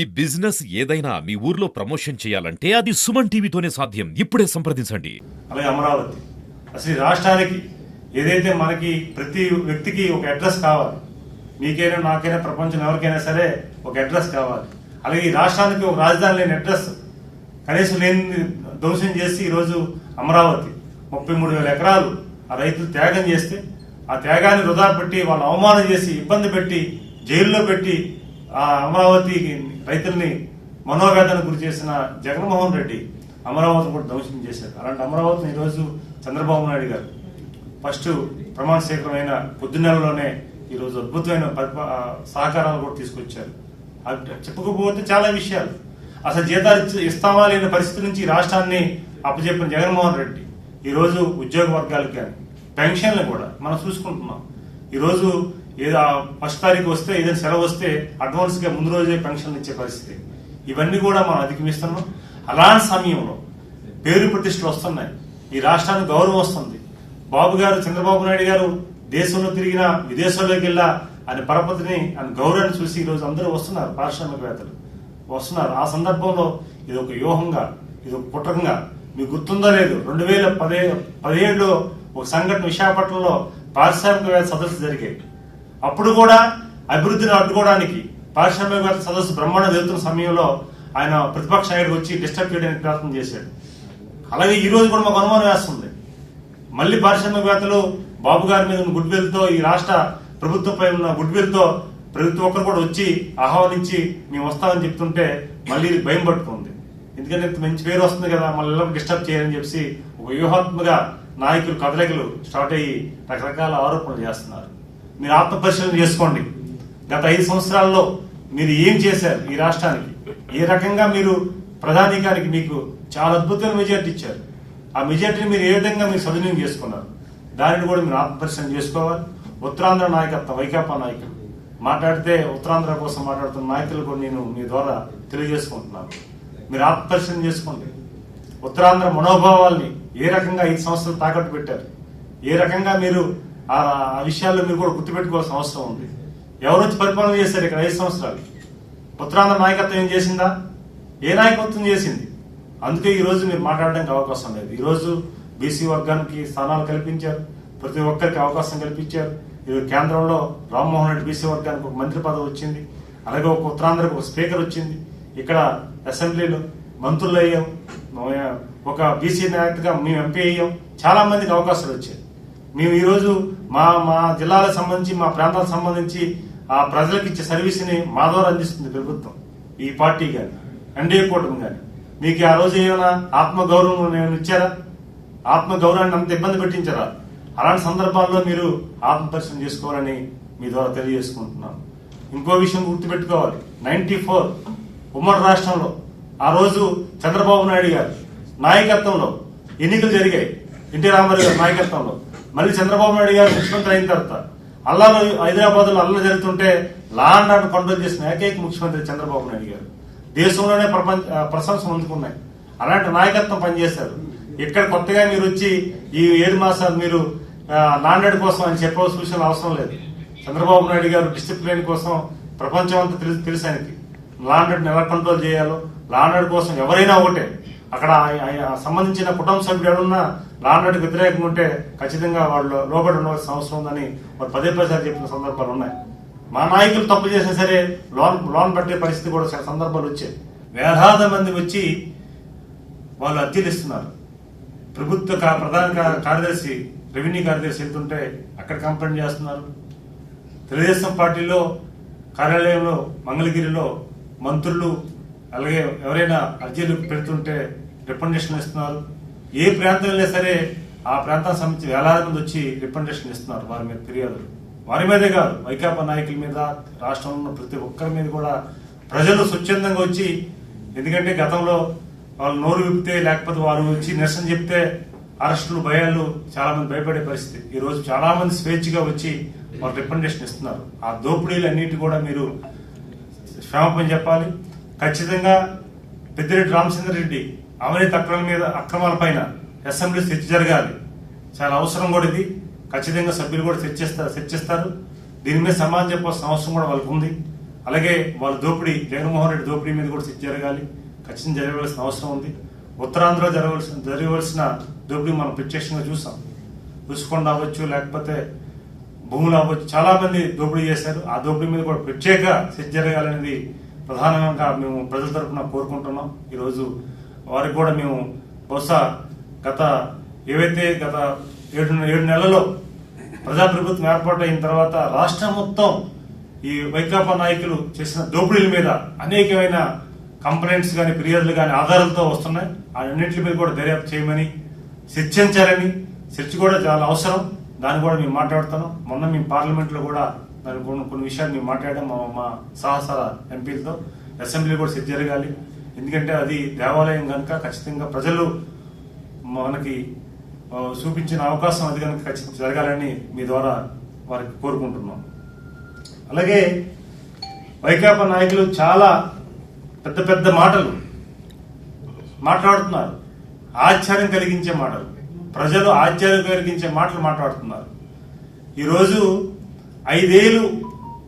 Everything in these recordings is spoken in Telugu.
ఈ బిజినెస్ ఏదైనా మీ ఊర్లో ప్రమోషన్ చేయాలంటే అది సుమన్ టీవీతోనే సాధ్యం. ఇప్పుడే సంప్రదించండి. అలాగే అమరావతి. అసలు రాష్ట్రానికి ఏదైతే మనకి ప్రతి వ్యక్తికి ఒక అడ్రస్ కావాలి మీకైనా నాకైనా ప్రపంచం ఎవరికైనా సరే ఒక అడ్రస్ కావాలి. అలాగే ఈ రాష్ట్రానికి ఒక రాజధాని లేని అడ్రస్ కనీసం లేని ధ్వంసం చేసి ఈరోజు అమరావతి ముప్పై మూడు వేల ఎకరాలు ఆ రైతులు త్యాగం చేస్తే ఆ త్యాగాన్ని వృధా పెట్టి వాళ్ళని అవమానం చేసి ఇబ్బంది పెట్టి జైల్లో పెట్టి ఆ అమరావతి రైతుల్ని మనోవేదన గురి చేసిన జగన్మోహన్ రెడ్డి అమరావతిని కూడా ధ్వంసం చేశారు. అలాంటి అమరావతిని ఈరోజు చంద్రబాబు నాయుడు గారు ఫస్ట్ ప్రమాణ స్వీకారమైన కొద్ది ఈరోజు అద్భుతమైన సహకారాలు కూడా తీసుకొచ్చారు. చెప్పుకోకపోతే చాలా విషయాలు. అసలు జీతాలు ఇచ్చి- ఇస్తామా లేని పరిస్థితి నుంచి ఈ రాష్ట్రాన్ని అప్పచెప్పిన జగన్మోహన్ రెడ్డి ఈరోజు ఉద్యోగ వర్గాలకు కానీ పెన్షన్లు కూడా మనం చూసుకుంటున్నాం. ఈరోజు ఏదో ఫస్ట్ తారీఖు వస్తే ఏదైనా సెలవు వస్తే అడ్వాన్స్గా ముందు రోజే పెన్షన్లు ఇచ్చే పరిస్థితి. ఇవన్నీ కూడా మనం అధిగమిస్తున్నాం. అలాంటి సమయంలో పేరు ప్రతిష్టలు వస్తున్నాయి. ఈ రాష్ట్రానికి గౌరవం వస్తుంది. బాబు గారు చంద్రబాబు నాయుడు గారు దేశంలో తిరిగిన విదేశాల్లోకి వెళ్ళా ఆయన పరపతిని ఆయన గౌరవాన్ని చూసి ఈ రోజు అందరూ వస్తున్నారు పారిశ్రామికవేత్తలు. వస్తున్నారు. ఆ సందర్భంలో ఇది ఒక వ్యూహంగా ఇది ఒక కుట్రంగా మీకు గుర్తుందో లేదు రెండు వేల పదే పదిహేడులో ఒక సంఘటన విశాఖపట్నంలో పారిశ్రామికవేత్త సదస్సు జరిగాయి. అప్పుడు కూడా అభివృద్ధిని అడ్డుకోవడానికి పారిశ్రామికవేత్త సదస్సు బ్రహ్మాండం జరుగుతున్న సమయంలో ఆయన ప్రతిపక్ష నాయుడు వచ్చి డిస్టర్బ్ చేయడానికి ప్రయత్నం చేశాడు. అలాగే ఈ రోజు కూడా మాకు అనుమానం వేస్తుంది. మళ్ళీ పారిశ్రామికవేత్తలు బాబు గారి మీద ఉన్న గుడ్ విల్తో ఈ రాష్ట్ర ప్రభుత్వంపై ఉన్న గుడ్ విల్తో ప్రతి ఒక్కరు కూడా వచ్చి ఆహ్వానించి మేము వస్తామని చెప్తుంటే మళ్ళీ ఇది భయం పట్టుకుంది. ఎందుకంటే ఇంత మంచి పేరు వస్తుంది కదా మళ్ళీ డిస్టర్బ్ చేయాలని చెప్పి ఒక వ్యూహాత్మక నాయకులు కదలికలు స్టార్ట్ అయ్యి రకరకాల ఆరోపణలు చేస్తున్నారు. మీరు ఆత్మపరిశీలన చేసుకోండి. గత ఐదు సంవత్సరాల్లో మీరు ఏం చేశారు ఈ రాష్ట్రానికి? ఏ రకంగా మీరు ప్రధానికానికి మీకు చాలా అద్భుతమైన మెజార్టీ ఇచ్చారు. ఆ మెజార్టీని మీరు ఏ విధంగా మీరు సద్వినియోగం చేసుకున్నారు? దానిని కూడా మీరు ఆత్మపరిశీలన చేసుకోవాలి. ఉత్తరాంధ్ర నాయకత్వం వైకాపా నాయకులు. మాట్లాడితే ఉత్తరాంధ్ర కోసం మాట్లాడుతున్న నాయకులు కూడా నేను మీ ద్వారా తెలియజేసుకుంటున్నాను. మీరు ఆత్మపరిశీలన చేసుకోండి. ఉత్తరాంధ్ర మనోభావాల్ని ఏ రకంగా ఐదు సంవత్సరాలు తాకట్టు పెట్టారు? ఏ రకంగా మీరు ఆ విషయాల్లో మీరు కూడా గుర్తుపెట్టుకోవాల్సిన అవసరం ఉంది. ఎవరు వచ్చి పరిపాలన చేశారు ఇక్కడ ఐదు సంవత్సరాలు? ఉత్తరాంధ్ర నాయకత్వం ఏం చేసిందా? ఏ నాయకత్వం చేసింది? అందుకే ఈరోజు మీరు మాట్లాడడానికి అవకాశం లేదు. ఈరోజు బీసీ వర్గానికి స్థానాలు కల్పించారు. ప్రతి ఒక్కరికి అవకాశం కల్పించారు. ఈరోజు కేంద్రంలో రామ్మోహన్ రెడ్డి బీసీ వర్గానికి ఒక మంత్రి పదవి వచ్చింది. అలాగే ఒక ఉత్తరాంధ్రకు ఒక స్పీకర్ వచ్చింది. ఇక్కడ అసెంబ్లీలో మంత్రులు అయ్యాం. ఒక బీసీ నాయకుడిగా మేము ఎంపీ అయ్యాం. చాలా మందికి అవకాశాలు వచ్చాయి. మేము ఈరోజు మా మా జిల్లాలకు సంబంధించి మా ప్రాంతాలకు సంబంధించి ఆ ప్రజలకు ఇచ్చే సర్వీస్ని మా ద్వారా అందిస్తుంది ప్రభుత్వం ఈ పార్టీ కానీ ఎన్డీఏ కూటమి కానీ మీకు ఆ రోజు ఏమైనా ఆత్మగౌరవం ఏమైనా ఇచ్చారా? ఆత్మగౌరవాన్ని అంత ఇబ్బంది పెట్టించారా? అలాంటి సందర్భాల్లో మీరు ఆత్మపరిశ్రమ చేసుకోవాలని మీ ద్వారా తెలియజేసుకుంటున్నాను. ఇంకో విషయం గుర్తుపెట్టుకోవాలి. నైన్టీ ఫోర్ ఉమ్మడి రాష్ట్రంలో ఆ రోజు చంద్రబాబు నాయుడు గారు నాయకత్వంలో ఎన్నికలు జరిగాయి. ఎన్టీ రామారావు గారి నాయకత్వంలో. మళ్ళీ చంద్రబాబు నాయుడు గారు ముఖ్యమంత్రి అయిన తర్వాత అల్లాలు హైదరాబాద్లో అల్లలు జరుగుతుంటే లా అండ్ ఆర్డర్ కంట్రోల్ చేసిన ఏకైక ముఖ్యమంత్రి చంద్రబాబు నాయుడు గారు. దేశంలోనే ప్రపంచ ప్రశంసలు అందుకున్నాయి. అలాంటి నాయకత్వం పనిచేశారు. ఇక్కడ కొత్తగా మీరు వచ్చి ఈ ఏడు మాసాలు మీరు నాండెడ్ కోసం అని చెప్పవలసిన విషయం అవసరం లేదు. చంద్రబాబు నాయుడు గారు డిసిప్లిన్ కోసం ప్రపంచం అంతా తెలుసు తెలుసు ఆయనకి. లాండెడ్ ఎలా కంట్రోల్ చేయాలో లాండెడ్ కోసం ఎవరైనా ఒకటే అక్కడ ఆయన సంబంధించిన కుటుంబ సభ్యుడు ఎవరున్నా లాండెడ్ వ్యతిరేకంగా ఉంటే ఖచ్చితంగా వాళ్ళు లోబడి ఉండవలసిన అవసరం ఉందని వారు పదే పదేసారి చెప్పిన సందర్భాలు ఉన్నాయి. మా నాయకులు తప్పు చేసినా సరే లోన్ లోన్ పట్టే పరిస్థితి కూడా చాలా సందర్భాలు వచ్చాయి. వేలాది మంది వచ్చి వాళ్ళు అద్దెలు ఇస్తున్నారు. ప్రభుత్వ కా- ప్రధాన కార్యదర్శి రెవెన్యూ కార్యదర్శి వెళ్తుంటే అక్కడ కంప్లైంట్ చేస్తున్నారు. తెలుగుదేశం పార్టీలో కార్యాలయంలో మంగళగిరిలో మంత్రులు అలాగే ఎవరైనా అర్జీలు పెడుతుంటే రికమెండేషన్ ఇస్తున్నారు. ఏ ప్రాంతం వెళ్ళినా సరే ఆ ప్రాంతానికి సంబంధించి వేలాది మంది వచ్చి రిప్రజెంటేషన్ ఇస్తున్నారు. వారి మీద ఫిర్యాదులు వారి మీదే కాదు వైకాపా నాయకుల మీద రాష్ట్రంలో ఉన్న ప్రతి ఒక్కరి మీద కూడా ప్రజలు స్వచ్ఛందంగా వచ్చి ఎందుకంటే గతంలో వాళ్ళు నోరు విప్పితే లేకపోతే వారు వచ్చి నిరసన చెప్తే అరెస్టులు భయాలు చాలా మంది భయపడే పరిస్థితి. ఈ రోజు చాలా మంది స్వేచ్ఛగా వచ్చి వాళ్ళు రిప్రజెంటేషన్ ఇస్తున్నారు. ఆ దోపిడీలు అన్నిటి కూడా మీరు క్షమాపణ చెప్పాలి. ఖచ్చితంగా పెద్దిరెడ్డి రామచంద్రరెడ్డి అవినీతి అక్రమాల మీద అక్రమాల పైన అసెంబ్లీ చర్చ జరగాలి. చాలా అవసరం కూడా ఇది. ఖచ్చితంగా సభ్యులు కూడా చర్చిస్తారు చర్చిస్తారు దీని మీద సమాధానం చెప్పాల్సిన అవసరం కూడా వాళ్ళకు ఉంది. అలాగే వాళ్ళ దోపిడీ జగన్మోహన్ రెడ్డి దోపిడీ మీద కూడా చర్చ జరగాలి. ఖచ్చితంగా జరగవలసిన అవసరం ఉంది. ఉత్తరాంధ్రలో జరగవలసిన జరగవలసిన దోపిడీ మనం ప్రత్యక్షంగా చూసాం. రుషికొండ అవ్వచ్చు లేకపోతే భూములు అవ్వచ్చు. చాలా మంది దోపిడీ చేశారు. ఆ దోపిడీ మీద కూడా ప్రత్యేక చర్చ జరగాలనేది ప్రధానంగా మేము ప్రజల తరఫున కోరుకుంటున్నాం. ఈరోజు వారికి కూడా మేము బహుశా గత ఏవైతే గత ఏడు ఏడు నెలల్లో ప్రజాప్రభుత్వం ఏర్పాటైన తర్వాత రాష్ట్రం మొత్తం ఈ వైకాపా నాయకులు చేసిన దోపిడీల మీద అనేకమైన కంప్లైంట్స్ కానీ ఫిర్యాదులు కానీ ఆధారాలతో వస్తున్నాయి. అన్నింటి మీద కూడా దర్యాప్తు చేయమని చర్చించాలని చర్చ కూడా చాలా అవసరం. దాన్ని కూడా మేము మాట్లాడుతున్నాం. మొన్న మేము పార్లమెంట్లో కూడా దాని కొన్ని కొన్ని విషయాలు మేము మాట్లాడడం మా మా సహసార ఎంపీలతో. అసెంబ్లీ కూడా చర్చ జరగాలి. ఎందుకంటే అది దేవాలయం కనుక ఖచ్చితంగా ప్రజలు మనకి చూపించిన అవకాశం అది కనుక ఖచ్చితంగా జరగాలని మీ ద్వారా వారికి కోరుకుంటున్నాం. అలాగే వైకాపా నాయకులు చాలా పెద్ద పెద్ద మాటలు మాట్లాడుతున్నారు. ఆశ్చర్యం కలిగించే మాటలు. ప్రజలు ఆశ్చర్యం కలిగించే మాటలు మాట్లాడుతున్నారు. ఈరోజు ఐదేళ్ళు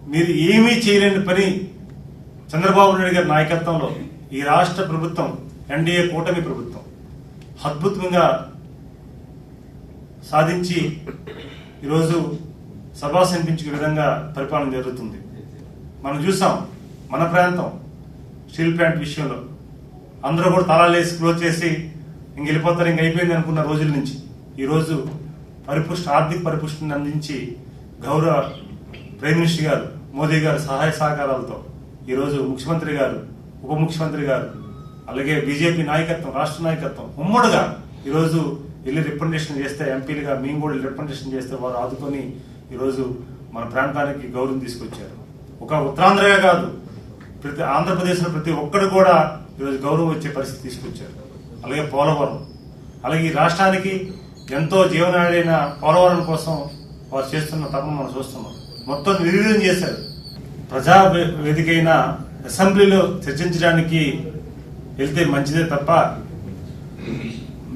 మీరు ఏమీ చేయలేని పని చంద్రబాబు నాయుడు గారి నాయకత్వంలో ఈ రాష్ట్ర ప్రభుత్వం ఎన్డీఏ కూటమి ప్రభుత్వం అద్భుతంగా సాధించి ఈరోజు సభా అనిపించే విధంగా పరిపాలన జరుగుతుంది. మనం చూసాం మన ప్రాంతం స్టీల్ ప్లాంట్ విషయంలో. అందరూ కూడా తాళాలు క్లోజ్ చేసి ఇంక వెళ్ళిపోతారు ఇంక అయిపోయింది అనుకున్న రోజుల నుంచి. ఈరోజు పరిపుష్టి ఆర్థిక పరిపుష్టిని అందించి గౌరవ ప్రైమ్ మినిస్టర్ గారు మోదీ గారు సహాయ సహకారాలతో ఈరోజు ముఖ్యమంత్రి గారు ఉప ముఖ్యమంత్రి గారు అలాగే బీజేపీ నాయకత్వం రాష్ట్ర నాయకత్వం ఉమ్మడిగా ఈరోజు వెళ్ళి రిప్రజెంటేషన్ చేస్తే ఎంపీలుగా మేము కూడా రిప్రజెంటేషన్ చేస్తే వారు ఆదుకొని ఈరోజు మన ప్రాంతానికి గౌరవం తీసుకొచ్చారు. ఒక ఉత్తరాంధ్రగా కాదు ప్రతి ఆంధ్రప్రదేశ్లో ప్రతి ఒక్కరు కూడా ఈరోజు గౌరవం వచ్చే పరిస్థితి తీసుకొచ్చారు. అలాగే పోలవరం. అలాగే ఈ రాష్ట్రానికి ఎంతో జీవనాడైన పోలవరం కోసం వారు చేస్తున్న తపన మనం చూస్తున్నాం. మొత్తం నిర్వీర్యం చేశారు. ప్రజా వేదికైన అసెంబ్లీలో చర్చించడానికి వెళ్తే మంచిదే తప్ప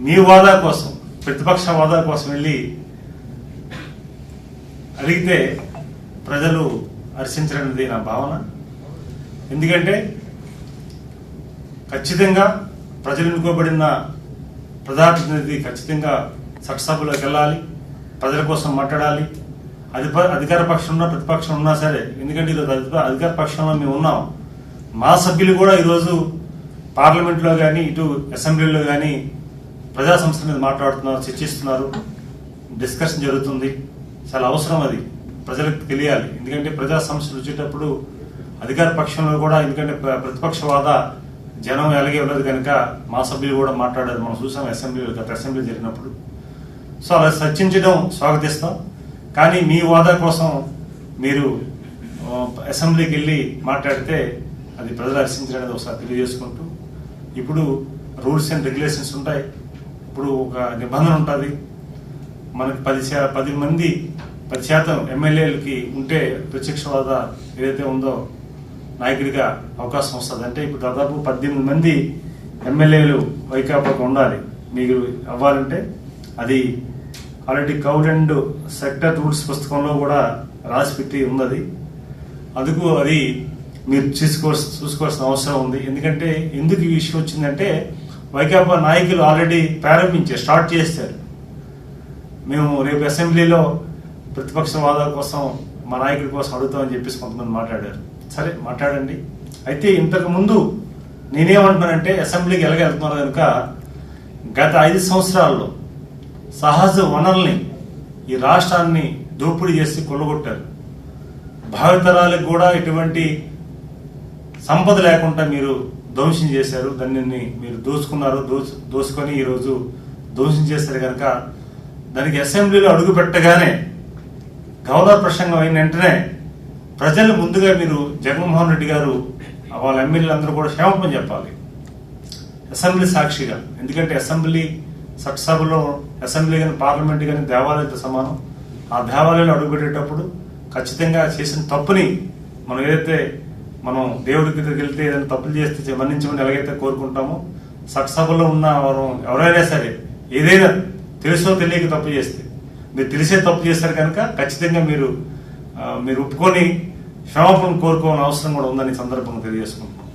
మీ వాదా కోసం ప్రతిపక్ష వాదా కోసం వెళ్ళి అడిగితే ప్రజలు హర్షించడనేది నా భావన. ఎందుకంటే ఖచ్చితంగా ప్రజలు ఎన్నుకోబడిన ప్రజాప్రతినిధి ఖచ్చితంగా చట్టసభలోకి వెళ్ళాలి ప్రజల కోసం మాట్లాడాలి. అధిప అధికార పక్షం ఉన్నా ప్రతిపక్షం ఉన్నా సరే ఎందుకంటే ఈరోజు అధికార పక్షంలో మేము ఉన్నాం. మా సభ్యులు కూడా ఈరోజు పార్లమెంట్లో కానీ ఇటు అసెంబ్లీలో కానీ ప్రజా సంస్థ మీద మాట్లాడుతున్నారు చర్చిస్తున్నారు. డిస్కషన్ జరుగుతుంది. చాలా అవసరం అది. ప్రజలకు తెలియాలి. ఎందుకంటే ప్రజా సమస్యలు వచ్చేటప్పుడు అధికార పక్షంలో కూడా ఎందుకంటే ప్ర- ప్రతిపక్ష వాద జనం ఎలాగే ఉన్నది కనుక మా సభ్యులు కూడా మాట్లాడారు. మనం చూసాం అసెంబ్లీలో గత అసెంబ్లీ జరిగినప్పుడు. సో అలా చర్చించడం స్వాగతిస్తాం. కానీ మీ వాదా కోసం మీరు అసెంబ్లీకి వెళ్ళి మాట్లాడితే అది ప్రజలు హర్షించడానికి ఒకసారి తెలియజేసుకుంటూ. ఇప్పుడు రూల్స్ అండ్ రెగ్యులేషన్స్ ఉంటాయి. ఇప్పుడు ఒక నిబంధన ఉంటుంది. మనకి పది శా పది మంది పది శాతం ఎమ్మెల్యేలకి ఉంటే ప్రత్యక్షవాద ఏదైతే ఉందో నాయకుడిగా అవకాశం వస్తుంది. అంటే ఇప్పుడు దాదాపు పద్దెనిమిది మంది ఎమ్మెల్యేలు వైకాపాకు ఉండాలి. మీకు అవ్వాలంటే అది ఆల్రెడీ కౌడ్ అండ్ సెక్టర్ రూల్స్ పుస్తకంలో కూడా రాసి పెట్టి ఉన్నది. అందుకు అది మీరు చూసుకోవాల్సి చూసుకోవాల్సిన అవసరం ఉంది. ఎందుకంటే ఎందుకు ఈ విషయం వచ్చిందంటే వైకాపా నాయకులు ఆల్రెడీ ప్రారంభించారు స్టార్ట్ చేస్తారు మేము రేపు అసెంబ్లీలో ప్రతిపక్ష వాదాల కోసం మా నాయకుడి కోసం అడుగుతామని చెప్పేసి కొంతమంది మాట్లాడారు. సరే మాట్లాడండి. అయితే ఇంతకుముందు నేనేమంటున్నానంటే అసెంబ్లీకి ఎలాగెళ్తున్నారు కనుక గత ఐదు సంవత్సరాల్లో సహజ వనరుల్ని ఈ రాష్ట్రాన్ని దోపిడీ చేసి కొల్లగొట్టారు. భావితరాలకు కూడా ఎటువంటి సంపద లేకుండా మీరు ధ్వంసం చేశారు దాన్ని మీరు దోచుకున్నారు దోచు దోచుకొని ఈరోజు ధ్వంసం చేశారు కనుక దానికి అసెంబ్లీలో అడుగు పెట్టగానే గవర్నర్ ప్రసంగం అయిన వెంటనే ప్రజలు ముందుగా మీరు జగన్మోహన్ రెడ్డి గారు వాళ్ళ ఎమ్మెల్యేలందరూ కూడా క్షేమపం చెప్పాలి. అసెంబ్లీ సాక్షిగా. ఎందుకంటే అసెంబ్లీ చట్టసభలో అసెంబ్లీ కానీ పార్లమెంట్ కానీ దేవాలయంతో సమానం. ఆ దేవాలయంలో అడుగుపెట్టేటప్పుడు ఖచ్చితంగా చేసిన తప్పుని మనం ఏదైతే మనం దేవుడి దగ్గరికి వెళ్తే ఏదైనా తప్పులు చేస్తే మన్నించమని ఎలాగైతే కోరుకుంటామో చట్టసభలో ఉన్న వారు ఎవరైనా సరే ఏదైనా తెలుసో తెలియక తప్పు చేస్తే మీరు తెలిసే తప్పు చేస్తారు కనుక ఖచ్చితంగా మీరు మీరు ఒప్పుకొని క్షమాపణ కోరుకోవాలని అవసరం కూడా ఉందని సందర్భంగా తెలియజేసుకుంటున్నాం.